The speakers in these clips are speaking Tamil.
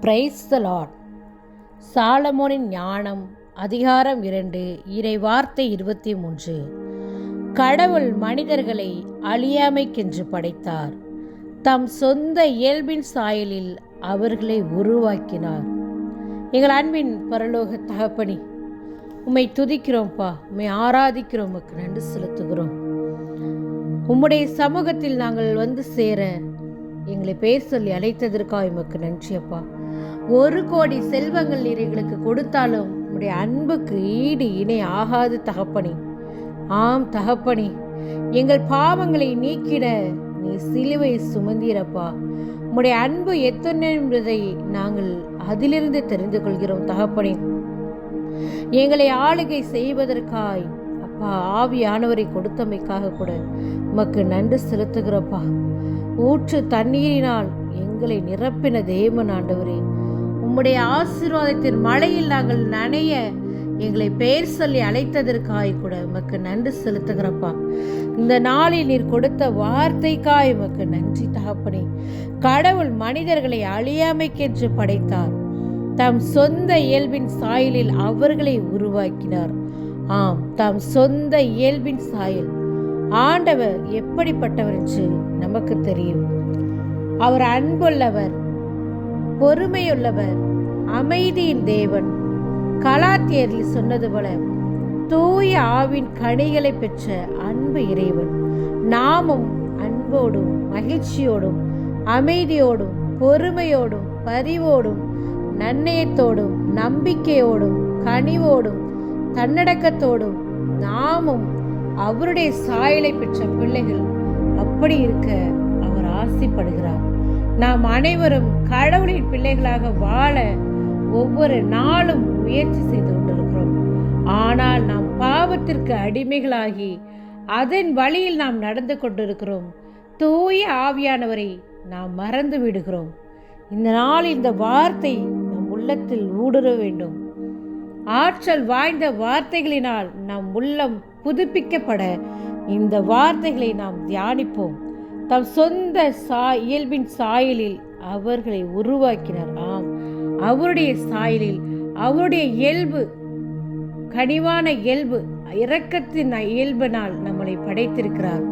பிரைஸ் த லார்ட் சாலமோனின் ஞானம் அதிகாரம் இரண்டு இறை வார்த்தை இருபத்தி மூன்று. கடவுள் மனிதர்களை அழியாமைக்கென்று படைத்தார். தம் சொந்த இயல்பின் சாயலில் அவர்களை உருவாக்கினார். எங்கள் அன்பின் பரலோக தகப்பனி உம்மை துதிக்கிறோம்ப்பா உம்மை ஆராதிக்கிறோம் நன்றி செலுத்துகிறோம். உம்முடைய சமூகத்தில் நாங்கள் வந்து சேர எங்களை பேர் சொல்லி அழைத்ததற்காக எமக்கு நன்றி அப்பா. ஒரு கோடி செல்வங்கள் நீர் எங்களுக்கு கொடுத்தாலும் உடைய அன்புக்கு ஈடு இணை ஆகாது தகப்பனி. ஆம் தகப்பனி. எங்கள் பாவங்களை நீக்கிட நீ சிலுவை சுமந்தீரப்பா உம்முடைய அன்பு எத்தனை என்பதை நாங்கள் அதிலிருந்து தெரிந்து கொள்கிறோம் தகப்பனி. எங்களை ஆளுகை செய்வதற்காய் ஆவியானவரை கொடுத்தமைக்காக கூட உமக்கு நன்றி செலுத்துகிறப்பா. ஊற்று தண்ணீரினால் எங்களை நிரப்பின தேவன் ஆண்டவரே. உம்முடைய ஆசீர்வாதத்தின் மழையில் நாங்கள் நனைய எங்களை பெயர் சொல்லி அழைத்ததற்காய் கூட உமக்கு நன்றி செலுத்துகிறப்பா. இந்த நாளில் நீர் கொடுத்த வார்த்தைக்காய் உமக்கு நன்றி தகப்பனே. கடவுள் மனிதர்களை அழியாமைக்கென்று படைத்தார். தம் சொந்த இயல்பின் சாயலில் அவர்களை உருவாக்கினார். ஆம் தம் சொந்த இயல்பின் சாயல். ஆண்டவர் எப்படிப்பட்டவர் என்று நமக்கு தெரியும். அவர் அன்புள்ளவர் பொறுமையுள்ளவர் அமைதியின் தேவன். கலாத்தியரில் சொன்னது போல தூய ஆவின் கனிகளை பெற்ற அன்பு இறைவன். நாமும் அன்போடும் மகிழ்ச்சியோடும் அமைதியோடும் பொறுமையோடும் பரிவோடும் நன்னயத்தோடும் நம்பிக்கையோடும் கனிவோடும் தன்னடக்கத்தோடும் நாமும் அவருடைய சாயலை பெற்ற பிள்ளைகள் அப்படி இருக்க அவர் ஆசைப்படுகிறார். நாம் அனைவரும் கடவுளின் பிள்ளைகளாக வாழ ஒவ்வொரு நாளும் முயற்சி செய்து கொண்டிருக்கிறோம். ஆனால் நாம் பாவத்திற்கு அடிமைகளாகி அதன் வழியில் நாம் நடந்து கொண்டிருக்கிறோம். தூய ஆவியானவரை நாம் மறந்து விடுகிறோம். இந்த நாள் இந்த வார்த்தை நம் உள்ளத்தில் ஊடுருவ வேண்டும். ஆற்றல் வாய்ந்த வார்த்தைகளினால் நம் உள்ளம் புதுப்பிக்கப்பட இந்த வார்த்தைகளை நாம் தியானிப்போம். தம் சொந்த சா இயல்பின் சாயலில் அவர்களை உருவாக்கினார். ஆம் அவருடைய சாயலில் அவருடைய இயல்பு கனிவான இயல்பு இரக்கத்தின் இயல்பினால் நம்மளை படைத்திருக்கிறார்.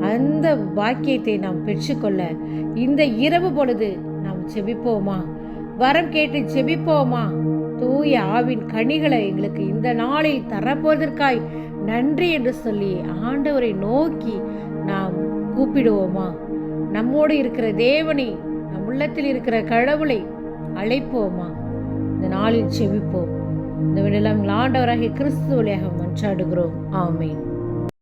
அந்த பாக்கியத்தை நாம் பெற்றுக்கொள்ள இந்த இரவு பொழுது நாம் செபிப்போமா வரம் கேட்டு செபிப்போமா தூய ஆவின் கனிகளை எங்களுக்கு இந்த நாளில் தரப்போவதற்காய் நன்றி என்று சொல்லி ஆண்டவரை நோக்கி நாம் கூப்பிடுவோமா? நம்மோடு இருக்கிற தேவனை நம் உள்ளத்தில் இருக்கிற கடவுளை அழைப்போமா? இந்த நாளில் செவிப்போம் இந்த விடலாம் ஆண்டவராகிய கிறிஸ்துவ வழியாக மன்றாடுகிறோம். ஆமேன்.